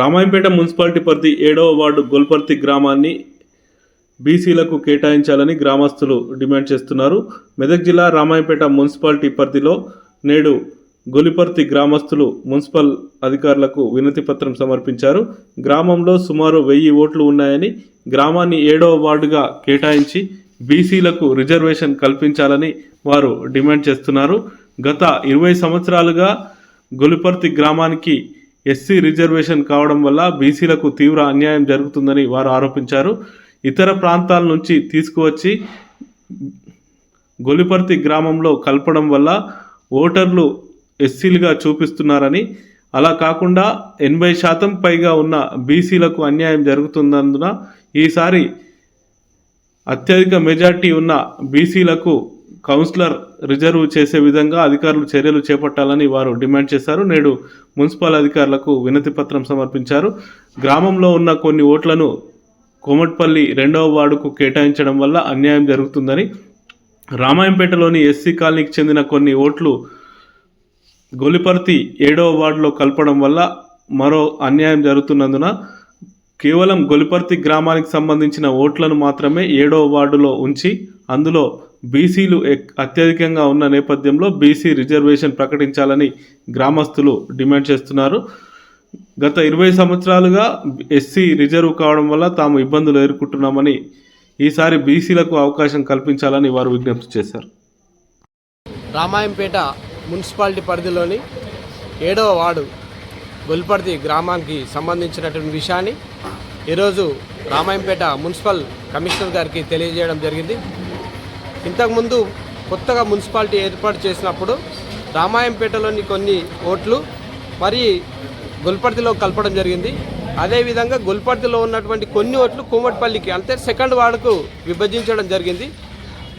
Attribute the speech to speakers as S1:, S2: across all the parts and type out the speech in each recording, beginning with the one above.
S1: Ramayampet municipality పరిధి ఏడవ ward గొల్పర్తి గ్రామాన్ని బీసీలకు కేటాయించాలని గ్రామస్తులు డిమాండ్ చేస్తున్నారు. మెదక్ జిల్లా రామాయంపేట మున్సిపాలిటీ పరిధిలో నేడు గొలిపర్తి గ్రామస్తులు మున్సిపల్ అధికారులకు వినతి పత్రం సమర్పించారు. గ్రామంలో సుమారు వెయ్యి ఓట్లు ఉన్నాయని గ్రామాన్ని ఏడవ వార్డుగా కేటాయించి బీసీలకు రిజర్వేషన్ కల్పించాలని వారు డిమాండ్ చేస్తున్నారు. గత ఇరవై సంవత్సరాలుగా గొలిపర్తి గ్రామానికి ఎస్సీ రిజర్వేషన్ కావడం వల్ల బీసీలకు తీవ్ర అన్యాయం జరుగుతుందని వారు ఆరోపించారు. ఇతర ప్రాంతాల నుంచి తీసుకువచ్చి గొలిపర్తి గ్రామంలో కలపడం వల్ల ఓటర్లు ఎస్సీలుగా చూపిస్తున్నారని అలా కాకుండా ఎనభై శాతం పైగా ఉన్న బీసీలకు అన్యాయం జరుగుతున్నందున ఈసారి అత్యధిక మెజార్టీ ఉన్న బీసీలకు కౌన్సిలర్ రిజర్వ్ చేసే విధంగా అధికారులు చర్యలు చేపట్టాలని వారు డిమాండ్ చేశారు. నేడు మున్సిపల్ అధికారులకు వినతి పత్రం సమర్పించారు. గ్రామంలో ఉన్న కొన్ని ఓట్లను కోమట్పల్లి రెండవ వార్డుకు కేటాయించడం వల్ల అన్యాయం జరుగుతుందని రామాయంపేటలోని ఎస్సీ కాలనీకి చెందిన కొన్ని ఓట్లు గొలిపర్తి ఏడవ వార్డులో కలపడం వల్ల మరో అన్యాయం జరుగుతున్నందున కేవలం గొలిపర్తి గ్రామానికి సంబంధించిన ఓట్లను మాత్రమే ఏడవ వార్డులో ఉంచి అందులో బీసీలు ఎక్- అత్యధికంగా ఉన్న నేపథ్యంలో బీసీ రిజర్వేషన్ ప్రకటించాలని గ్రామస్తులు డిమాండ్ చేస్తున్నారు. గత ఇరవై సంవత్సరాలుగా ఎస్సీ రిజర్వ్ కావడం వల్ల తాము ఇబ్బందులు ఎదుర్కొంటున్నామని ఈసారి బీసీలకు అవకాశం కల్పించాలని వారు విజ్ఞప్తి చేశారు.
S2: రామాయంపేట మున్సిపాలిటీ పరిధిలోని ఏడవ వార్డు గొల్పర్తి గ్రామానికి సంబంధించినటువంటి విషయాన్ని ఈరోజు రామాయంపేట మున్సిపల్ కమిషనర్ గారికి తెలియజేయడం జరిగింది. ఇంతకుముందు కొత్తగా మున్సిపాలిటీ ఏర్పాటు చేసినప్పుడు రామాయంపేటలోని కొన్ని ఓట్లు మరి గొల్పర్తిలో కలపడం జరిగింది. అదేవిధంగా గొల్పర్తిలో ఉన్నటువంటి కొన్ని ఓట్లు కుమ్మటిపల్లికి అంటే సెకండ్ వార్డుకు విభజించడం జరిగింది.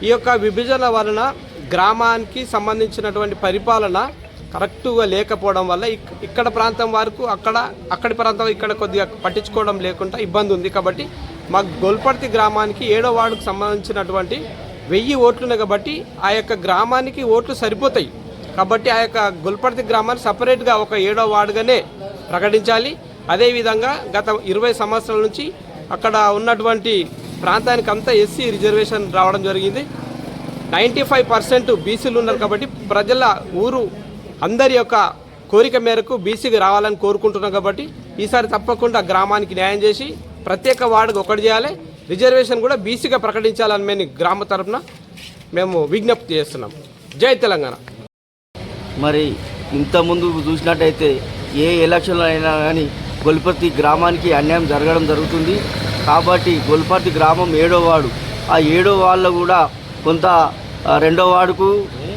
S2: ఈ యొక్క విభజన వలన గ్రామానికి సంబంధించినటువంటి పరిపాలన కరెక్టుగా లేకపోవడం వల్ల ఇక్- ఇక్కడ ప్రాంతం వరకు అక్కడ అక్కడి ప్రాంతం ఇక్కడ కొద్దిగా పట్టించుకోవడం లేకుండా ఇబ్బంది ఉంది. కాబట్టి మా గోల్పర్తి గ్రామానికి ఏడో వార్డుకు సంబంధించినటువంటి వెయ్యి ఓట్లు కాబట్టి ఆ యొక్క గ్రామానికి ఓట్లు సరిపోతాయి. కాబట్టి ఆ యొక్క గుల్పర్తి గ్రామాన్ని సపరేట్గా ఒక ఏడో వార్డుగానే ప్రకటించాలి. అదేవిధంగా గత ఇరవై సంవత్సరాల నుంచి అక్కడ ఉన్నటువంటి ప్రాంతానికి అంతా ఎస్సీ రిజర్వేషన్ రావడం జరిగింది. నైంటీ ఫైవ్ పర్సెంట్ బీసీలు ఉన్నారు కాబట్టి ప్రజల ఊరు అందరి యొక్క కోరిక మేరకు బీసీకి రావాలని కోరుకుంటున్నాం కాబట్టి ఈసారి తప్పకుండా గ్రామానికి న్యాయం చేసి ప్రత్యేక వార్డుకు ఒకటి చేయాలి. రిజర్వేషన్ కూడా బీసీగా ప్రకటించాలని మేము గ్రామ తరఫున మేము విజ్ఞప్తి చేస్తున్నాం. జై తెలంగాణ.
S3: మరి ఇంతకుముందు చూసినట్టయితే ఏ ఎలక్షన్లో అయినా కానీ గొల్పర్తి గ్రామానికి అన్యాయం జరగడం జరుగుతుంది. కాబట్టి గొల్పర్తి గ్రామం ఏడో వాడు ఆ ఏడో వాళ్ళు కూడా కొంత రెండో వార్డుకు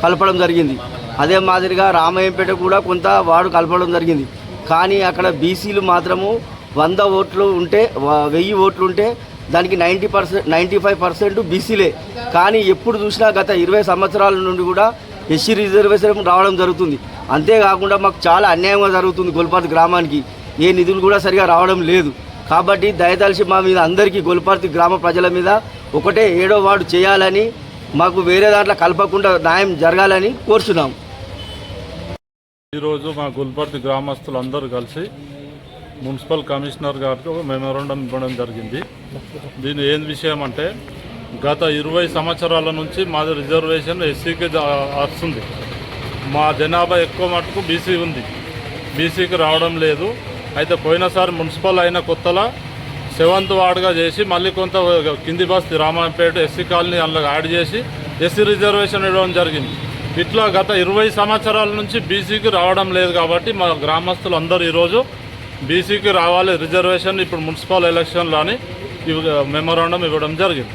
S3: కలపడం జరిగింది. అదే మాదిరిగా రామయ్యంపేట కూడా కొంత వాడు కలపడం జరిగింది. కానీ అక్కడ బీసీలు మాత్రము వంద ఓట్లు ఉంటే వెయ్యి ఓట్లు ఉంటే దానికి ninety percent ninety five percent బీసీలే. కానీ ఎప్పుడు చూసినా గత ఇరవై సంవత్సరాల నుండి కూడా ఎస్సీ రిజర్వేషన్ రావడం జరుగుతుంది. అంతేకాకుండా మాకు చాలా అన్యాయంగా జరుగుతుంది గొల్పర్తి గ్రామానికి. ఏ నిధులు కూడా సరిగా రావడం లేదు. కాబట్టి దయతలిసి మా మీద అందరికీ గొల్పర్తి గ్రామ ప్రజల మీద ఒకటే ఏడో వార్డు చేయాలని మాకు వేరే దాంట్లో కలపకుండా న్యాయం జరగాలని కోరుచున్నాం.
S4: ఈరోజు మా గుల్బర్తి గ్రామస్తులందరూ కలిసి మున్సిపల్ కమిషనర్ గారికి ఒక మెమోరాండం ఇవ్వడం జరిగింది. దీని ఏం విషయం అంటే గత ఇరవై సంవత్సరాల నుంచి మాది రిజర్వేషన్ ఎస్సీకి వస్తుంది. మా జనాభా ఎక్కువ మటుకు బీసీ ఉంది. బీసీకి రావడం లేదు. అయితే పోయినసారి మున్సిపల్ అయిన కొత్తలా సెవెంత్ వార్డుగా చేసి మళ్ళీ కొంత కింది బస్తీ రామాయపేట ఎస్సీ కాలనీ అందులో యాడ్ చేసి ఎస్సీ రిజర్వేషన్ ఇవ్వడం జరిగింది. ఇట్లా గత ఇరవై సంవత్సరాల నుంచి బీసీకి రావడం లేదు కాబట్టి మా గ్రామస్తులు అందరూ ఈరోజు బీసీకి రావాలి రిజర్వేషన్ ఇప్పుడు మున్సిపల్ ఎలక్షన్లో అని మెమోరాండం ఇవ్వడం జరిగింది.